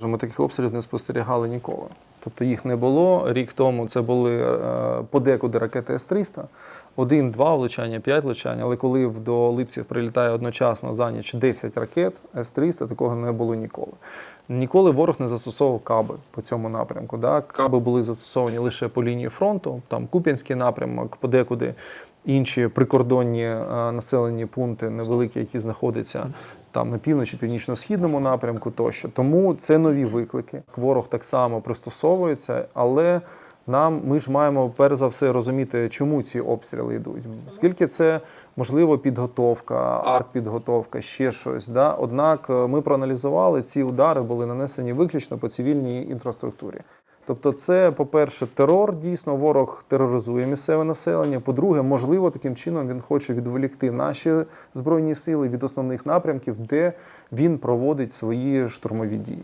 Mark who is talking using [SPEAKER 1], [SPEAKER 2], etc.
[SPEAKER 1] Ми таких обстрілів не спостерігали ніколи. Тобто їх не було. Рік тому це були е, подекуди ракети С-300, один-два влучання, п'ять влучань. Але коли до Липців прилітає одночасно за ніч 10 ракет С-300, такого не було ніколи. Ніколи ворог не застосовував каби по цьому напрямку. Да? Каби були застосовані лише по лінії фронту, там Куп'янський напрямок, подекуди інші прикордонні е, населені пункти невеликі, які знаходяться там на півночі, північно-східному напрямку тощо. Тому це нові виклики. Ворог так само пристосовується, але нам ми ж маємо перш за все розуміти, чому ці обстріли йдуть. Оскільки це можливо підготовка, артпідготовка, ще щось. Да? Однак е, ми проаналізували, ці удари були нанесені виключно по цивільній інфраструктурі. Тобто, це, по-перше, терор. Дійсно, ворог тероризує місцеве населення. По-друге, можливо, таким чином він хоче відволікти наші збройні сили від основних напрямків, де він проводить свої штурмові дії.